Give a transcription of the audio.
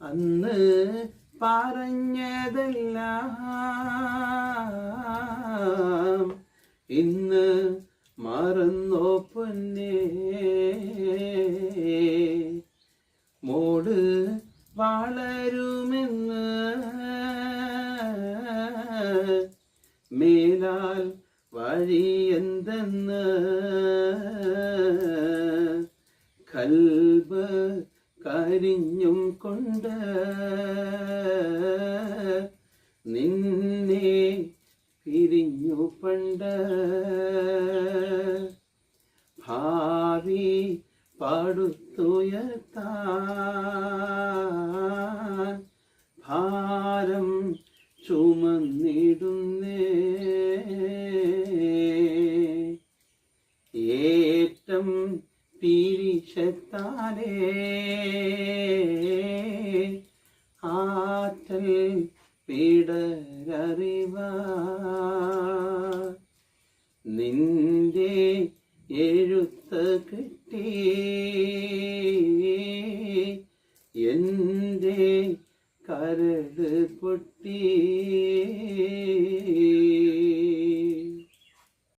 അന്ന് പറഞ്ഞതെല്ലാം ഇന്ന് മറന്നോ പൊന്നേ. മോട് വളരുമെന്ന് മേലാൽ വഴി എന്തെന്ന് കൽബ് കരിഞ്ഞും കൊണ്ട് നിന്നെ പിരിഞ്ഞു പണ്ട്. ഭാവി പടുത്തുയർത്താൻ ഭാരം ചുമന്നിടുന്നേ. ഏറ്റം പിരിശത്താലേ ആറ്റൽ പിടരറിവ. നിന്റെ എഴുത്ത് കിട്ടി. എന്റെ കരട് പൊട്ടി.